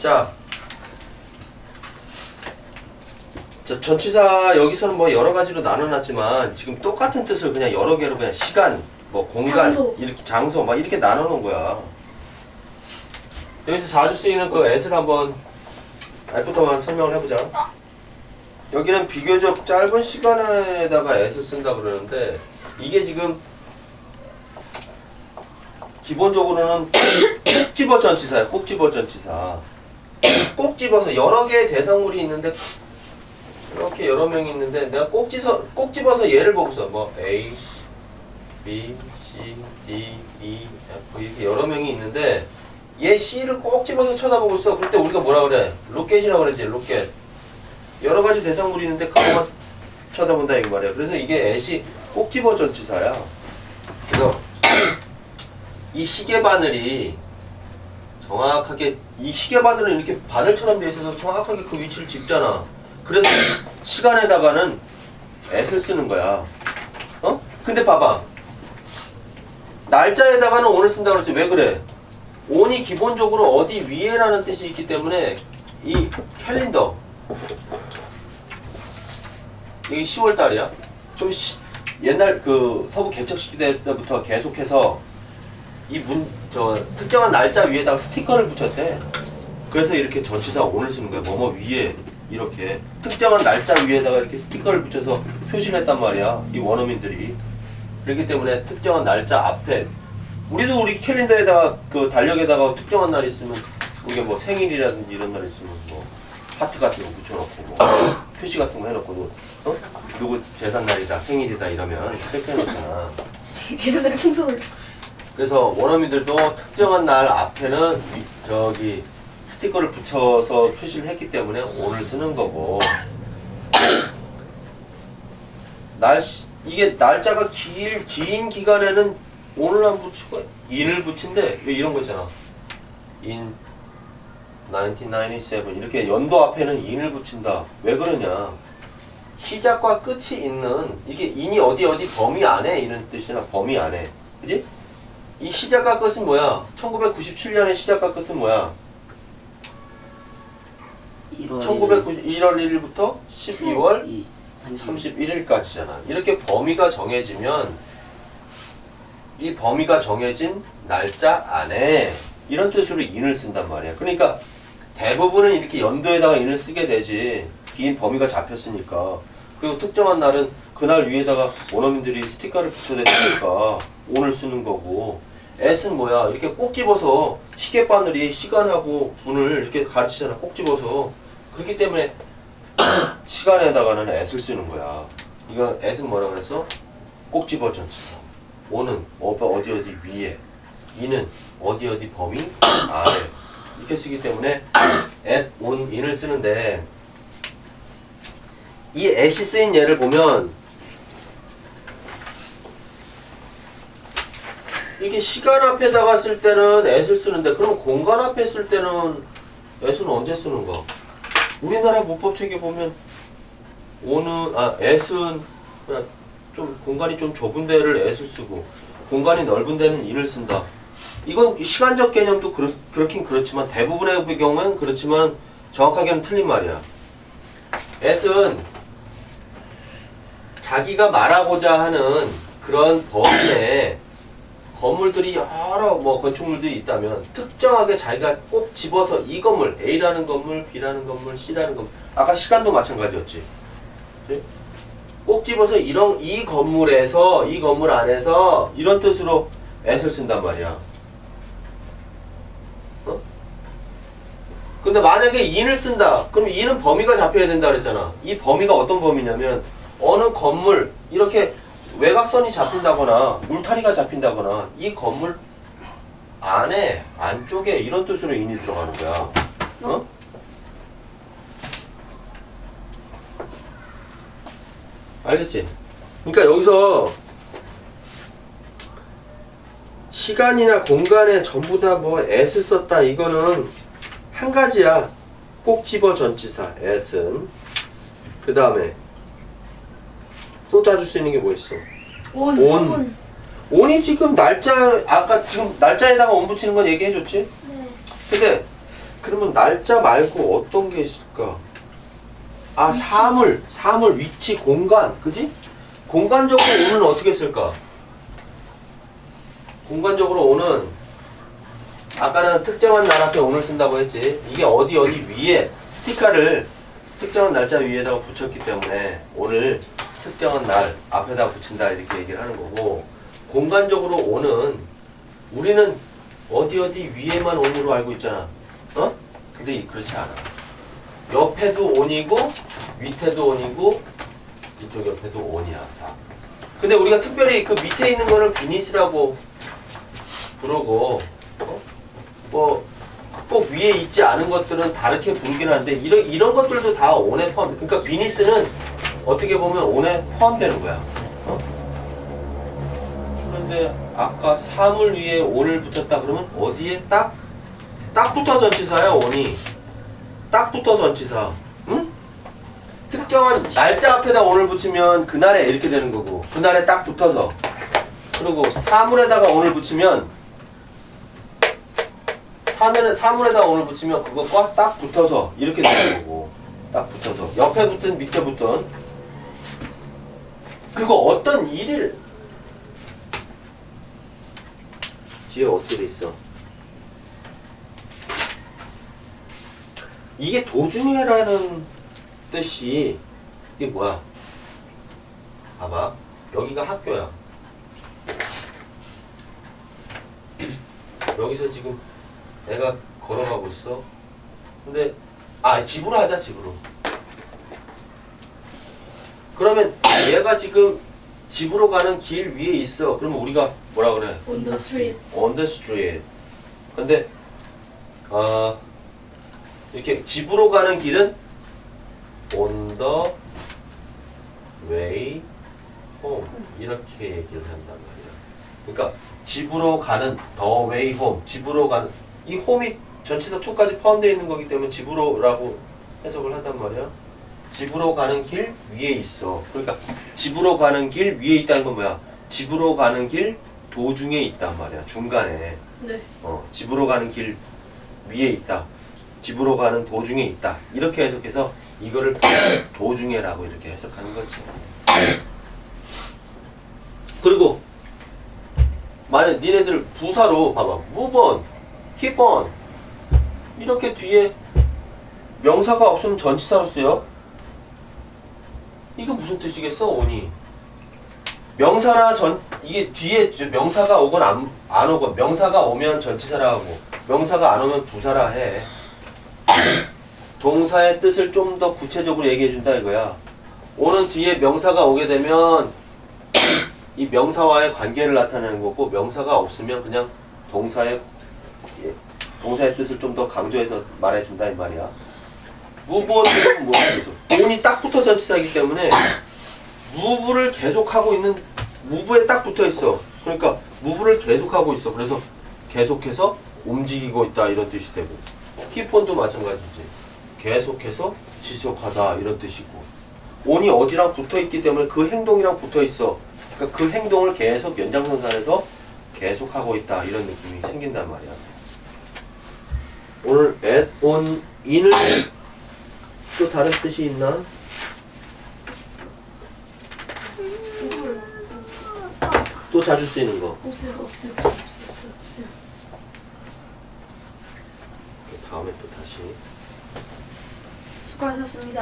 자, 자 전치사 여기서는 뭐 여러 가지로 나눠놨지만 지금 똑같은 뜻을 그냥 여러 개로 그냥 시간, 뭐 공간, 장소. 이렇게 장소 막 이렇게 나눠놓은 거야. 여기서 자주 쓰이는 그 s를 한번 F부터만 설명을 해보자. 여기는 비교적 짧은 시간에다가 s 쓴다 그러는데 이게 지금 기본적으로는 꼭 집어 전치사야. 꼭 집어 전치사. 꼭 집어서 여러 개의 대상물이 있는데 이렇게 여러 명이 있는데 내가 꼭 집어서 꼭 집어서 예를 보고서 뭐 A, B, C, D, E, F 이렇게 여러 명이 있는데 얘 C를 꼭 집어서 쳐다보고 있어. 그럴 때 우리가 뭐라 그래? 로켓이라고 그러지. 로켓. 여러 가지 대상물이 있는데 그것만 쳐다본다 이 말이야. 그래서 이게 애시 꼭 집어 전치사야. 그래서 이 시계 바늘이 정확하게 이 시계 바늘은 이렇게 바늘처럼 돼 있어서 정확하게 그 위치를 짚잖아. 그래서 시- 시간에다가는 s를 쓰는 거야. 어? 근데 봐봐. 날짜에다가는 오늘 쓴다 그랬지. 왜 그래? 온이 기본적으로 어디 위에라는 뜻이 있기 때문에 이 캘린더 이게 10월 달이야. 좀 시- 옛날 그 서부 개척시기 때부터 계속해서 이 문 저 특정한 날짜 위에다가 스티커를 붙였대. 그래서 이렇게 전치사 오늘 쓰는 거야. 뭐뭐 위에 이렇게 특정한 날짜 위에다가 이렇게 스티커를 붙여서 표시를 했단 말이야. 이 원어민들이. 그렇기 때문에 특정한 날짜 앞에 우리도 우리 캘린더에다가 그 달력에다가 특정한 날 있으면 그게 뭐 생일이라든지 이런 날 있으면 뭐 하트 같은 거 붙여놓고 뭐 표시 같은 거 해놓고 어? 누구 재산 날이다 생일이다 이러면 이렇게 해놓잖아. 계산을 풍선을. 그래서 원어민들도 특정한 날 앞에는 이- 저기 스티커를 붙여서 표시를 했기 때문에 오늘 쓰는 거고. 날 이게 날짜가 길, 긴 기간에는 오늘 안 붙이고 인을 붙인데 왜 이런 거 있잖아. in 1997 이렇게 연도 앞에는 인을 붙인다. 왜 그러냐. 시작과 끝이 있는 이게 인이 어디 어디 범위 안에 이런 뜻이나 범위 안에. 그지? 이 시작과 끝은 뭐야? 1997년의 시작과 끝은 뭐야? 1월 1991월 1일부터 12월 2, 31일까지잖아. 이렇게 범위가 정해지면 이 범위가 정해진 날짜 안에 이런 뜻으로 인을 쓴단 말이야. 그러니까 대부분은 이렇게 연도에다가 인을 쓰게 되지. 긴 범위가 잡혔으니까. 그리고 특정한 날은 그날 위에다가 원어민들이 스티커를 붙여댔으니까 오늘 쓰는 거고. S는 뭐야? 이렇게 꼭 집어서 시계바늘이 시간하고 분을 이렇게 가르치잖아. 꼭 집어서. 그렇기 때문에 시간에다가는 s를 쓰는 거야. 이거 s는 뭐라 그랬어? 꼭 집어 전치사. 오는 어, 어디 어디 위에, 이는 어디 어디 범위 아래 이렇게 쓰기 때문에 at, on, in을 쓰는데 이 at이 쓰인 예를 보면 이게 시간 앞에다가 쓸 때는 at을 쓰는데 그럼 공간 앞에 쓸 때는 at은 언제 쓰는 거? 우리나라 문법 책에 보면 오는 아 s은 그냥 좀 공간이 좀 좁은 데를 s를 쓰고 공간이 넓은 데는 in을 쓴다. 이건 시간적 개념도 그렇, 그렇긴 그렇지만 대부분의 경우엔 그렇지만 정확하게는 틀린 말이야. s는 자기가 말하고자 하는 그런 범위에 건물들이 여러 뭐 건축물들이 있다면 특정하게 자기가 꼭 집어서 이 건물 A라는 건물, B라는 건물, C라는 건물 아까 시간도 마찬가지였지. 그치? 꼭 집어서 이런 이 건물에서 이 건물 안에서 이런 뜻으로 s를 쓴단 말이야. 어? 근데 만약에 in을 쓴다. 그럼 in은 범위가 잡혀야 된다 그랬잖아. 이 범위가 어떤 범위냐면 어느 건물 이렇게 외곽선이 잡힌다거나 울타리가 잡힌다거나 이 건물 안에 안쪽에 이런 뜻으로 인이 들어가는 거야. 어? 알겠지? 그러니까 여기서 시간이나 공간에 전부 다 뭐 s 썼다 이거는 한 가지야. 꼭 집어 전치사 s는 그 다음에 또 따줄 수 있는 게 뭐 있어? 온. 온. 온. 온이 지금 날짜 아까 지금 날짜에다가 온 붙이는 건 얘기해 줬지? 네. 근데 그러면 날짜 말고 어떤 게 있을까? 아 사물, 사물, 위치, 공간, 그지? 공간적으로 오는 어떻게 쓸까? 공간적으로 오는 아까는 특정한 날 앞에 오늘 쓴다고 했지. 이게 어디 어디 위에 스티커를 특정한 날짜 위에다가 붙였기 때문에 오늘 특정한 날 앞에다 붙인다 이렇게 얘기를 하는 거고 공간적으로 오는 우리는 어디 어디 위에만 온으로 알고 있잖아. 어? 근데 이- 그렇지 않아. 옆에도 온이고 밑에도 온이고 이쪽 옆에도 온이야. 다. 근데 우리가 특별히 그 밑에 있는 거를 비니스라고 부르고 어? 뭐꼭 위에 있지 않은 것들은 다르게 부르긴 하는데 이런 이런 것들도 다 온에 포함. 그러니까 비니스는 어떻게 보면 온에 포함되는 거야. 어? 그런데 아까 사물 위에 온을 붙였다 그러면 어디에 딱 딱 붙어 전치사야 온이 딱 붙어 전치사 응? 특정한 날짜 앞에다 온을 붙이면 그날에 이렇게 되는 거고 그날에 딱 붙어서 그리고 사물에다가 온을 붙이면 사물에, 사물에다 온을 붙이면 그것과 딱 붙어서 이렇게 되는 거고 딱 붙어서 옆에 붙든 밑에 붙든 그리고 어떤 일을 뒤에 어떻게 돼 있어? 이게 도중에라는 뜻이 이게 뭐야? 봐봐 여기가 학교야. 여기서 지금 애가 걸어가고 있어. 근데 아 집으로 하자 집으로. 그러면 얘가 지금 집으로 가는 길 위에 있어. 그러면 우리가 뭐라 그래? On the street. on the street. 근데 어, 이렇게 집으로 가는 길은 on the way home 이렇게 얘기를 한단 말이야. 그러니까 집으로 가는 the way home 집으로 가는 이 홈이 전치사 2까지 포함되어 있는 거기 때문에 집으로라고 해석을 한단 말이야. 집으로 가는 길 위에 있어. 그러니까 집으로 가는 길 위에 있다는 건 뭐야? 집으로 가는 길 도중에 있단 말이야. 중간에. 네. 어, 집으로 가는 길 위에 있다. 집으로 가는 도중에 있다. 이렇게 해석해서 이거를 도중에라고 이렇게 해석하는 거지. 그리고 만약 니네들 부사로 봐봐. keep on 이렇게 뒤에 명사가 없으면 전치사로 쓰여. 이거 무슨 뜻이겠어, 오니? 명사나 전 이게 뒤에 저 명사가 오건 안, 안 오건 명사가 오면 전치사라 하고 명사가 안 오면 부사라 해. 동사의 뜻을 좀 더 구체적으로 얘기해 준다 이거야. 오는 뒤에 명사가 오게 되면 이 명사와의 관계를 나타내는 거고 명사가 없으면 그냥 동사의 예, 동사의 뜻을 좀 더 강조해서 말해 준다 이 말이야. 무브는 뭐 그래서 온이 딱 붙어 전치사이기 때문에 무브를 계속 하고 있는 무브에 딱 붙어 있어. 그러니까 무브를 계속 하고 있어. 그래서 계속해서 움직이고 있다 이런 뜻이 되고 키폰도 마찬가지지. 계속해서 지속하다 이런 뜻이고 온이 어디랑 붙어 있기 때문에 그 행동이랑 붙어 있어. 그러니까 그 행동을 계속 연장선상에서 계속 하고 있다 이런 느낌이 생긴단 말이야. 오늘 at, on, in을 또 다른 뜻이 있나? 또 자주 쓰이는 거. 없어요, 없어요, 없어요, 없어요, 없어요. 다음에 또 다시. 수고하셨습니다.